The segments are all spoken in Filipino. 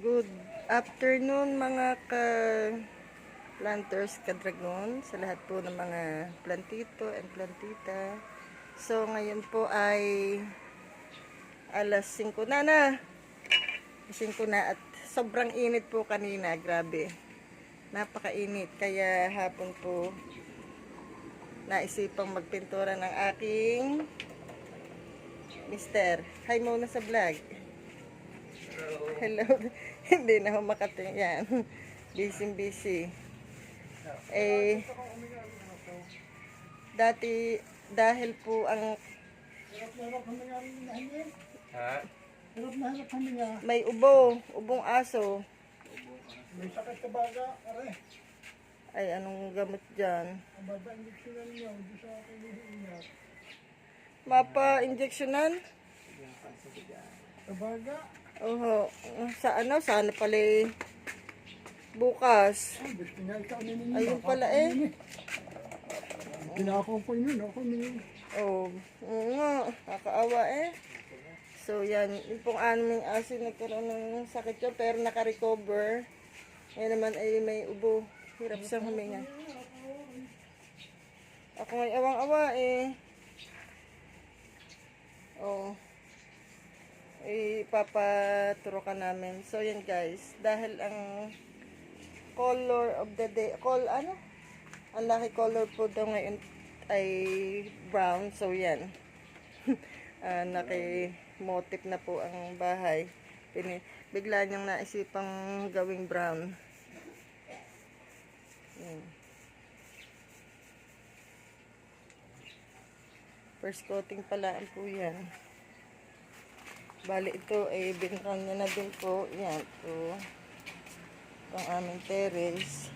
Good afternoon mga ka planters ka-dragon sa lahat po ng mga plantito and plantita. So ngayon po ay alas 5 na na. 5 na at sobrang init po kanina, grabe. Napakainit kaya hapon po naisipang magpintura ng aking Mister. Hi muna sa vlog. Hello. Hindi na ako makating yan. busy busy. Eh, dati, dahil po ang. Ha? Na may ubo, ubong aso. May sakit sa baga. Are, Ay, anong gamot dyan? ang baba injeksyonan niyo. Hindi sa akin hinihingat. Mapa-injectionan? Sa baga. Oho. Sa ano? Sana pala eh, bukas. Ay, gusto niya ikaw. Ayun pala eh. Pinakong ko yun. Ako ni... Oh, oo nga. Kakaawa eh. So, yan. Yung pong aming aso nagkaroon ng sakit yun, pero naka-recover. Ngayon naman ay may ubo. Hirap siyang huminga. Ako may awang-awa eh. Oh. Ipapaturo ka namin. So, yan guys. Dahil ang color of the day, call ano? Ang lucky color po daw ngayon ay brown. So, yan. uh, naki-motif na po ang bahay. Pini bigla niyang naisipang gawing brown. Yan. First coating pala po yan. Bali ito ay binrang niya na din po. Yan po. Itong aming terrace.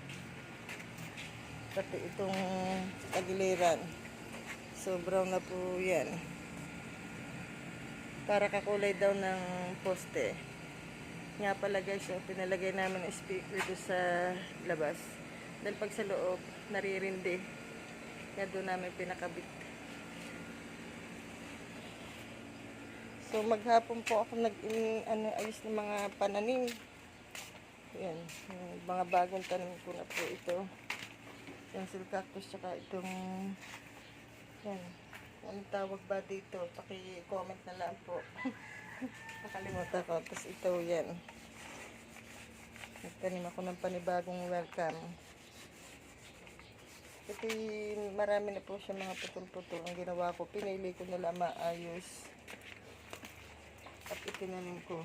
Pati itong tagiliran. So brown na po yan. Para kakulay daw ng poste. Nga pala guys, yung pinalagay namin speaker doon sa labas. Dahil pag sa loob, naririndi. Kaya doon namin pinakabit. So maghapon po ako nag ano, ayos ng mga pananim. Yan, yung mga bagong tanim ko na po ito. Yung silcactus tsaka itong yan. Anong tawag ba dito? Paki-comment na lang po. Nakalimutan ko. Tapos ito yan. Nagtanim ako ng panibagong welcome. Ito marami na po siya mga putol-putol. Ang ginawa ko, pinili ko na lang maayos. At itinanim ko.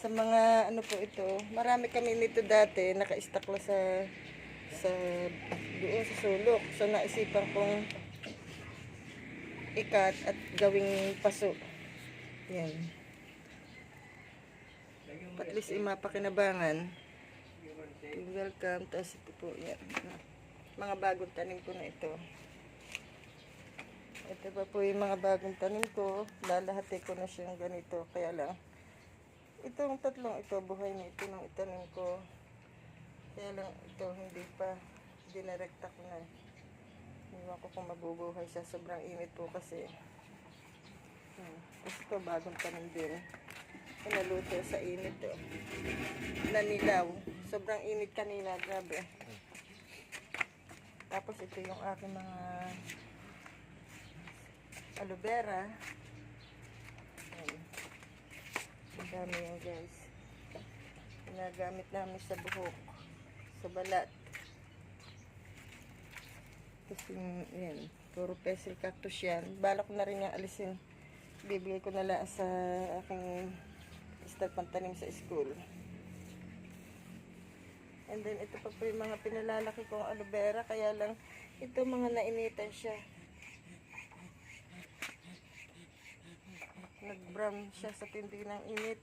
Sa mga ano po ito, marami kami nito dati, naka-stack lang sa sa doon sa sulok. So naisipan kong ikat at gawing paso. Yan. At least ay mapakinabangan. You're welcome. Tapos ito po, yan. Mga bagong tanim ko na ito. Ito pa po yung mga bagong tanim ko. Lalahati ko na siyang ganito. Kaya lang, itong tatlong ito, buhay na ito nung itanim ko. Kaya lang ito, hindi pa. Dinirekta ko na. Iwan ko kung mabubuhay siya. Sobrang init po kasi. Hmm. Tapos ito, bagong tanim din. Pinaluto sa init to. Nanilaw. Sobrang init kanina. Grabe. Tapos ito yung aking mga aloe vera. Ang dami yan guys. Ginagamit namin sa buhok. Sa balat. Yung, yan. Puro pencil cactus yan. Balak na rin yung alisin. Bibigay ko na lang sa aking start pantanim sa school. And then, ito pa po yung mga pinalalaki kong aloe vera. Kaya lang, ito mga nainitan siya. Nag-brown siya sa tindi ng init.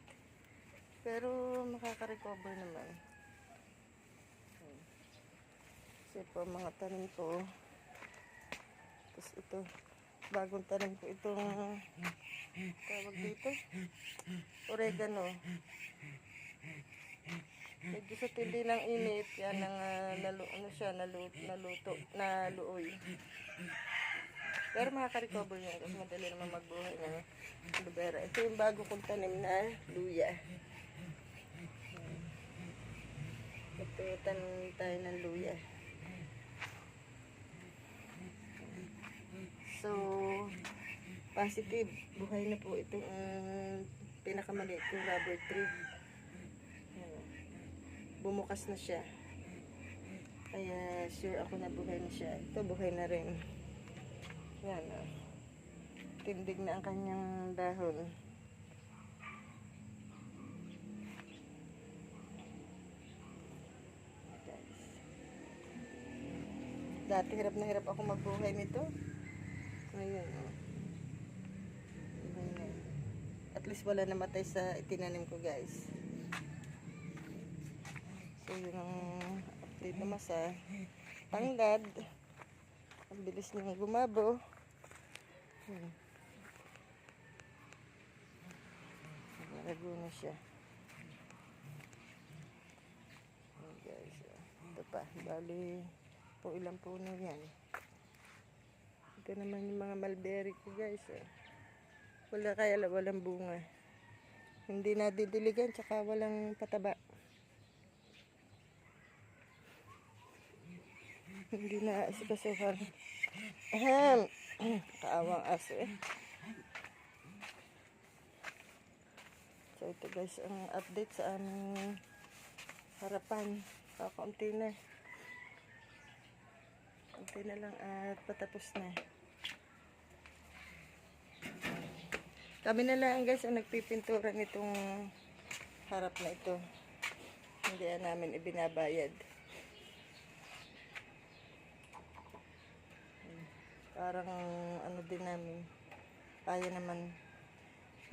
Pero, makaka-recover naman. Kasi po, mga tanim ko. Tapos ito, bagong tanim ko itong tawag dito. Oregano. Medyo sa tindi ng init, yan ang uh, nalu, ano siya, nalu, naluto, naluoy. Pero makaka-recover yan kasi madali naman magbuhay ng aloe vera. Ito yung bago kong tanim na luya. Ito tanim tayo ng luya. So, positive. Buhay na po itong uh, pinakamaliit kong rubber tree. Bumukas na siya. Kaya sure ako na buhay na siya. Ito buhay na rin. Yan oh. Tindig na ang kanyang dahon. Guys. Dati hirap na hirap ako magbuhay nito. Ngayon, oh. At least wala namatay sa itinanim ko guys. So yun ang update naman sa tanggad. Ang bilis niyang gumabo. Hmm. Nalago na siya. Ayan, guys. oh. Ito pa. Bali, po ilang puno yan. Ito naman yung mga mulberry ko guys. Oh. Wala kaya walang bunga. Hindi nadidiligan tsaka walang pataba. Hindi na isikasuhan. Ahem. Kaawang aso eh. So ito guys ang update sa aming harapan. Kakaunti na. Kunti na lang at patapos na. Kami na lang guys ang nagpipintura nitong harap na ito. Hindi na namin ibinabayad. Parang ano din namin. Kaya naman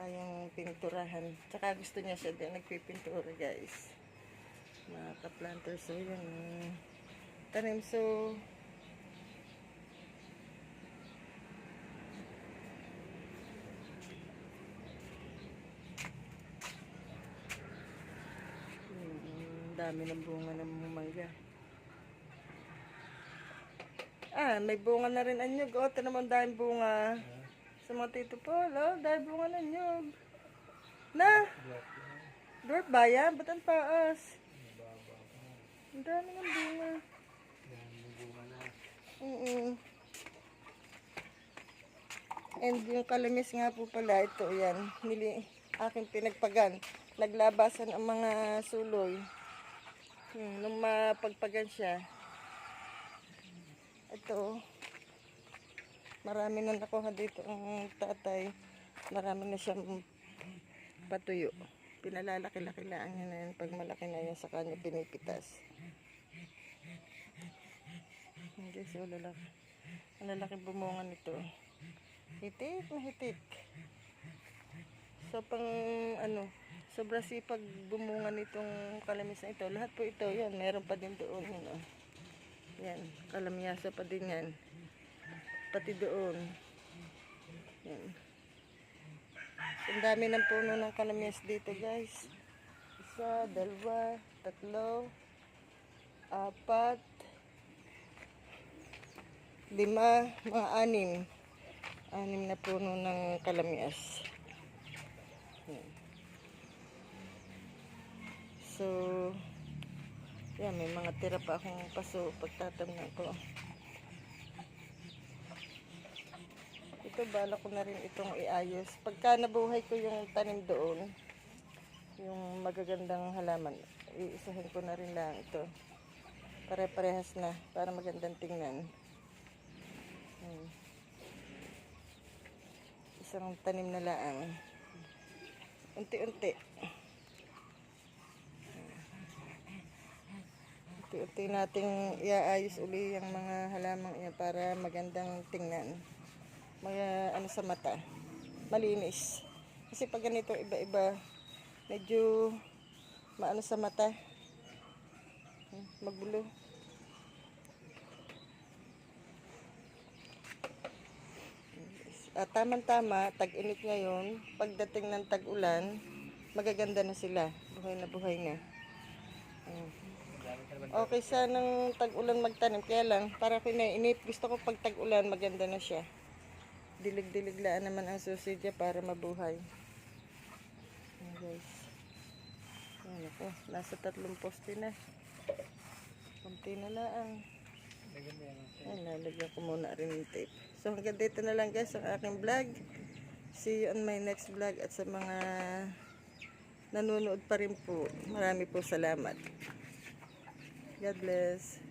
kayang pinturahan. Tsaka gusto niya siya din nagpipintura guys. Mga ka-planter. So yun. Tanim so Hmm, dami ng bunga ng mangga. Ah, may bunga na rin ang nyug. Oh, ito naman dahil bunga. Sa mga tito po, lo, dahil bunga ng nyug. Na! Dwarf ba yan? Ba't ang taas? Ang dami ng bunga. Mm And yung kalamis nga po pala, ito yan. Nili, aking pinagpagan. Naglabasan ang mga suloy. Hmm, nung mapagpagan siya, ito, marami na nakuha dito ang tatay. Marami na siyang patuyo. Pinalalaki-laki lang niya na yan. Pag malaki na yan sa kanya, pinipitas. Hindi siya lalaki. Ang lalaki bumunga nito. Hitik na hitik. So, pang ano, sobra sipag bumunga nitong kalamis na ito. Lahat po ito, yan, meron pa din doon. Yun, oh. Yan, kalamyasa pa din yan. Pati doon. Yan. Ang dami ng puno ng kalamyas dito guys. Isa, dalawa, tatlo, apat, lima, mga anim. Anim na puno ng kalamyas. Yan. So, yan, may mga tira pa akong paso pagtatamnan ko. Ito, bala ko na rin itong iayos. Pagka nabuhay ko yung tanim doon, yung magagandang halaman, iisahin ko na rin lang ito. Pare-parehas na, para magandang tingnan. Hmm. Isang tanim na laang. Unti-unti. Unti-unti nating iaayos uli yung mga halamang yan para magandang tingnan. Mga ano sa mata. Malinis. Kasi pag ganito iba-iba, medyo maano sa mata. Hmm, Magulo. At tamang-tama, tag-init ngayon, pagdating ng tag-ulan, magaganda na sila. Buhay na buhay na. Hmm. Okay sanang tag-ulan magtanim. Kaya lang, para ko naiinip, gusto ko pag tag-ulan, maganda na siya. dilig-dilig laan naman ang susi dyan para mabuhay. Ayan guys. Ayan ako. Nasa tatlong poste na. Kunti na lang. Ayan, lalagyan ko muna rin yung tape. So hanggang dito na lang guys ang aking vlog. See you on my next vlog at sa mga nanonood pa rin po. Marami po salamat. God bless.